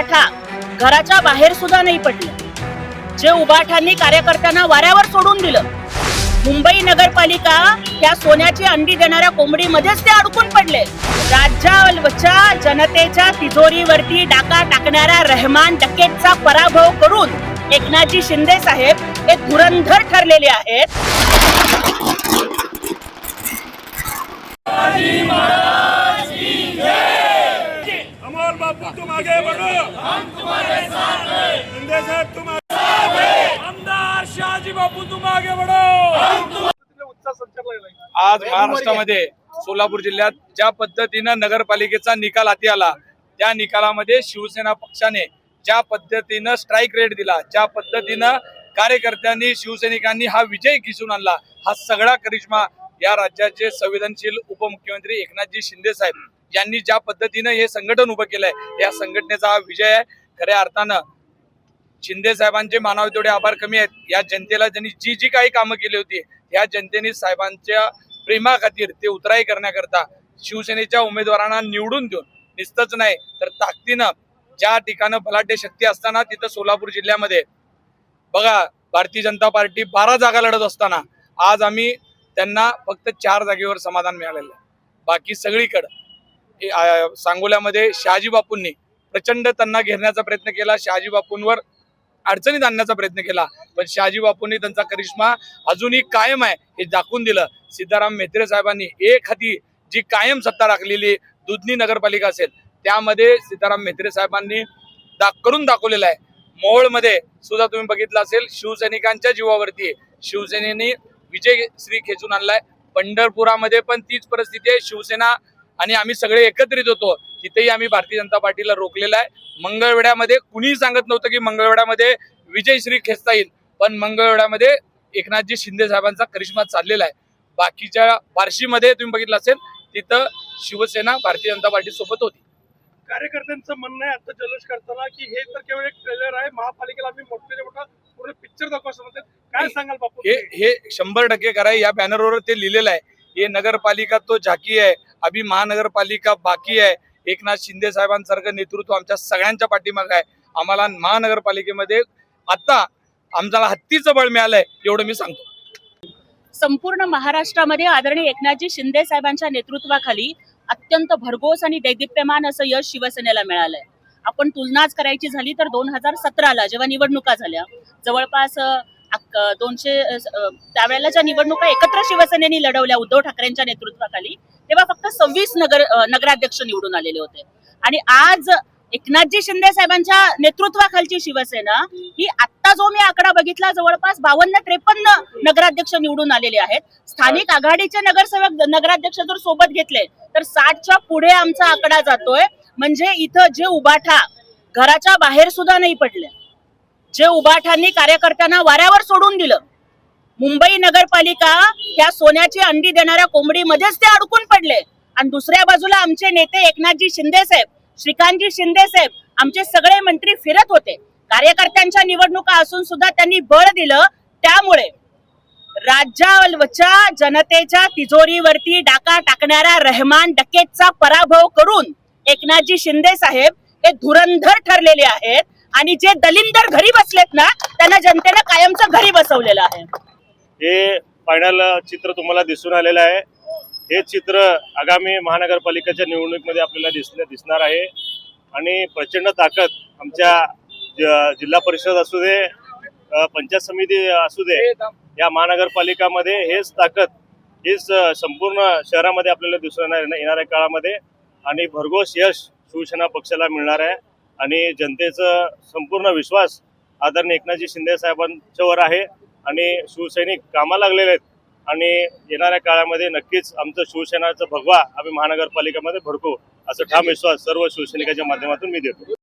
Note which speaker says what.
Speaker 1: उबाठा घराच्या बाहेर सुद्धा नाही पडले. जे उबाठांनी कार्यकर्त्यांना वाऱ्यावर सोडून दिलं मुंबई नगरपालिका या सोन्याची अंडी देणाऱ्या कोंबडीमध्येच ते अडकून पडले. राज्याच्या जनतेच्या तिजोरीवरती डाका टाकणाऱ्या रहमान डकेटचा पराभव करून एकनाथजी शिंदे साहेब हे धुरंधर ठरलेले आहेत
Speaker 2: अमोल बापू तुम आगे बढ़ो। हम तुम्हारे साथ हैं शिंदे साहब तुम साथ हैं आमदार शहाजी बापू तुम आगे बढ़ो।
Speaker 3: आज महाराष्ट्रामध्ये सोलापूर जिल्ह्यात ज्या पद्धतीनं नगरपालिकेचा निकाल हाती आला त्या निकालामध्ये शिवसेना पक्षाने ज्या पद्धतीनं स्ट्राईक रेट दिला ज्या पद्धतीनं कार्यकर्त्यांनी शिवसैनिकांनी हा विजय खिसून आणला हा सगळा करिश्मा या राज्याचे संवेदनशील उपमुख्यमंत्री एकनाथजी शिंदे साहेब. यांनी ज्या पद्धतीनं हे संघटन उभं केलंय या संघटनेचा हा विजय आहे. खऱ्या अर्थानं शिंदे साहेबांचे मानावे तेवढे आभार कमी आहेत या जनतेला त्यांनी जी जी काही कामं केली होती या जनतेने साहेबांच्या प्रेमाखातीर ते उतराई करण्याकरता शिवसेनेच्या उमेदवारांना निवडून देऊन निसतच नाही तर ताकदीनं ज्या ठिकाणं बलाढ्य शक्ती असताना तिथं सोलापूर जिल्ह्यामध्ये बघा भारतीय जनता पार्टी बारा जागा लढत असताना आज आम्ही त्यांना फक्त चार जागेवर समाधान मिळालेलं आहे. बाकी सगळीकडं सांगोल्यामध्ये शहाजी बापूंनी प्रचंड त्यांना घेरण्याचा प्रयत्न केला. शहाजी बापूंवर अडचणीत आणण्याचा प्रयत्न केला. पण शहाजी बापूंनी त्यांचा करिश्मा अजूनही कायम आहे हे दाखवून दिलं. सीताराम म्हेत्रे साहेबांनी एक हाती जी कायम सत्ता राखलेली दुधनी नगरपालिका असेल त्यामध्ये सीताराम म्हेत्रे साहेबांनी दा करून दाखवलेलं आहे. मोहोळमध्ये सुद्धा तुम्ही बघितलं असेल शिवसैनिकांच्या जीवावरती शिवसेनेने विजय श्री खेचून आणलाय. पंढरपुरामध्ये पण तीच परिस्थिती आहे. शिवसेना आणि आम्ही सगळे एकत्रित होतो. तिथेही आम्ही भारतीय जनता पार्टीला रोखलेलं आहे. मंगळवेढ्यामध्ये कुणीही सांगत नव्हतं की मंगळवेढ्यामध्ये विजयश्री खेचता येईल. पण मंगळवेढ्यामध्ये एकनाथजी शिंदे साहेबांचा करिश्मा चाललेला आहे. बाकीच्या बार्शीमध्ये तुम्ही बघितलं असेल तिथं शिवसेना भारतीय जनता पार्टी सोबत होती.
Speaker 2: कार्यकर्त्यांचं म्हणणं आहे आता जल्लोष करताना की हे तर केवळ एक ट्रेलर आहे. महापालिकेला आम्ही मोठे मोठा पूर्ण पिक्चर दाखवू काय सांगाल बापू?
Speaker 3: हे हे शंभर टक्के करा या बॅनरवर ते लिहिलेलं आहे. हे नगरपालिका तो झाकी आहे. अभि महानगरपालिका बाकी आहे. एकनाथ शिंदे साहेबांसारखं नेतृत्व आमच्या सगळ्यांच्या पाठीमागं आहे. आम्हाला महानगरपालिकेमध्ये आता आमच्याला हत्तीचं बळ मिळालंय एवढं मी सांगतो.
Speaker 1: संपूर्ण महाराष्ट्रामध्ये आदरणीय एकनाथजी शिंदे साहेबांच्या नेतृत्वाखाली अत्यंत भरघोस आणि दैदिप्यमान असं यश शिवसेनेला मिळालंय. आपण तुलनाच करायची झाली तर दोन हजार सतराला जेव्हा निवडणुका झाल्या जवळपास दोनशे त्यावेळेला ज्या निवडणुका एकत्र शिवसेनेने लढवल्या उद्धव ठाकरेंच्या नेतृत्वाखाली तेव्हा फक्त सव्वीस नगर नगराध्यक्ष निवडून आलेले होते. आणि आज एकनाथजी शिंदे साहेबांच्या नेतृत्वाखालची शिवसेना ही आता जो मी आकडा बघितला जवळपास बावन्न त्रेपन्न नगराध्यक्ष निवडून आलेले आहेत. स्थानिक आघाडीचे नगरसेवक नगराध्यक्ष जर सोबत घेतले तर साठच्या पुढे आमचा आकडा जातोय. म्हणजे इथं जे उबाठा घराच्या बाहेर सुद्धा नाही पडले. जे उबाठांनी कार्यकर्त्यांना वाऱ्यावर सोडून दिलं. मुंबई नगरपालिका ह्या सोन्याची अंडी देणाऱ्या कोंबडीमध्येच ते अडकून पडले. आणि दुसऱ्या बाजूला आमचे नेते एकनाथजी शिंदे साहेब श्रीकांतजी शिंदे साहेब आमचे सगळे मंत्री फिरत होते. कार्यकर्त्यांच्या निवडणुका असून सुद्धा त्यांनी बळ दिलं. त्यामुळे राज्याच्या जनतेच्या तिजोरीवरती डाका टाकणाऱ्या रहमान डकेतचा पराभव करून एकनाथजी शिंदे साहेब हे धुरंधर ठरलेले आहेत. आणि जे दलिंदर घरी बसलेत ना त्यांना जनतेनं कायमचं घरी बसवलेलं आहे.
Speaker 4: हे फायनल चित्र तुम्हाला दिसून आलेलं आहे. हे चित्र आगामी महानगरपालिकेच्या निवडणुकीमध्ये आपल्याला दिसले दिसणार आहे. आणि प्रचंड ताकद आमच्या ज- जिल्हा परिषद असू दे पंचायत समिती असू दे या महानगरपालिकामध्ये हेच ताकद हेच संपूर्ण शहरामध्ये आपल्याला दिसून येणार येणाऱ्या काळामध्ये. आणि भरघोस यश शिवसेना पक्षाला मिळणार आहे. आणि जनतेचं संपूर्ण विश्वास आदरणीय एकनाथजी शिंदे साहेबांच्यावर आहे. आणि शिवसैनिक कामाला लागलेले आहेत. आणि येणाऱ्या काळामध्ये नक्कीच आमचं शिवसेनाचं भगवा आम्ही महानगरपालिकेमध्ये भडकू असं ठाम विश्वास सर्व शिवसैनिकाच्या माध्यमातून मी देतो.